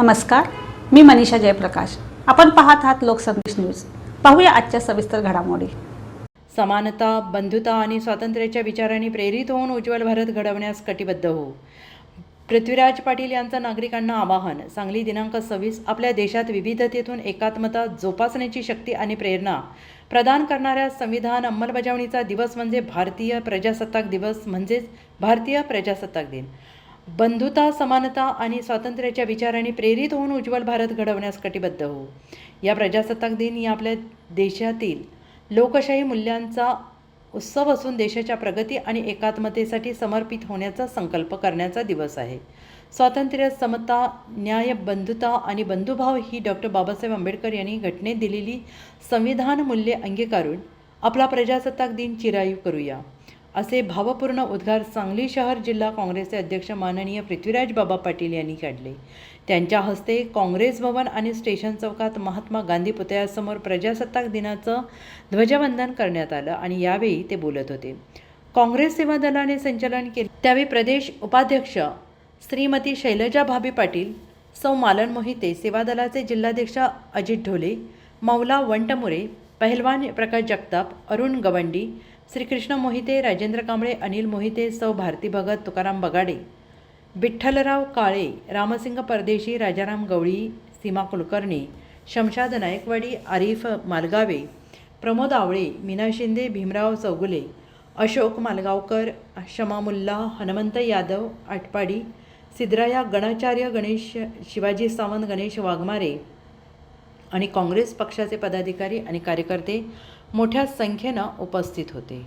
नमस्कार मी मनीषा जयप्रकाश. आपण पाहत आहात लोकसंदेश न्यूज. पाहूया आजच्या सविस्तर घडामोडी. समानता बंधुता आणि स्वातंत्र्याच्या विचारांनी प्रेरित होऊन उज्ज्वल भारत घडवण्यास कटिबद्ध होऊ पृथ्वीराज पाटील यांचं नागरिकांना आवाहन सांगली दिनांक सव्वीस आपल्या देशात विविधतेतून एकात्मता जोपासण्याची शक्ती आणि प्रेरणा प्रदान करणाऱ्या संविधान अंमलबजावणीचा दिवस म्हणजे भारतीय प्रजासत्ताक दिवस म्हणजेच भारतीय प्रजासत्ताक दिन. बंधुता समानता आणि स्वातंत्र्याच्या विचाराने प्रेरित होऊन उज्ज्वल भारत घडवण्यास कटिबद्ध होऊ या प्रजासत्ताक दिन या आपल्या देशातील लोकशाही मूल्यांचा उत्सव असून देशाच्या प्रगती आणि एकात्मतेसाठी समर्पित होण्याचा संकल्प करण्याचा दिवस आहे. स्वातंत्र्य समता न्याय बंधुता आणि बंधुभाव ही डॉक्टर बाबासाहेब आंबेडकर यांनी घटनेत दिलेली संविधान मूल्ये अंगीकारून आपला प्रजासत्ताक दिन चिरायू करूया. असे भावपूर्ण उद्गार सांगली शहर जिल्हा काँग्रेसचे अध्यक्ष माननीय पृथ्वीराज बाबा पाटील यांनी काढले. त्यांच्या हस्ते काँग्रेस भवन आणि स्टेशन चौकात महात्मा गांधी पुतळ्यासमोर प्रजासत्ताक दिनाचं ध्वजवंदन करण्यात आलं आणि यावेळी ते बोलत होते. काँग्रेस सेवा दलाने संचालन केले. त्यावेळी प्रदेश उपाध्यक्ष श्रीमती शैलजा भाभी पाटील सौ मालन मोहिते सेवा दलाचे जिल्हाध्यक्ष अजित ढोले मौला वंटमुरे पहिलवान प्रकाश जगताप अरुण गवंडी श्रीकृष्ण मोहिते राजेंद्र कांबळे अनिल मोहिते सौ भारती भगत तुकाराम बगाडे विठ्ठलराव काळे रामसिंग परदेशी राजाराम गवळी सीमा कुलकर्णी शमशाद नायकवाडी आरिफ मालगावे प्रमोद आवळे मीना शिंदे भीमराव चौगुले अशोक मालगावकर शमामुल्ला हनुमंत यादव आटपाडी सिद्धराया गणाचार्य गणेश शिवाजी सावंत गणेश वाघमारे आणि काँग्रेस पक्षाचे पदाधिकारी आणि कार्यकर्ते मोठ्या संख्येनं उपस्थित होते.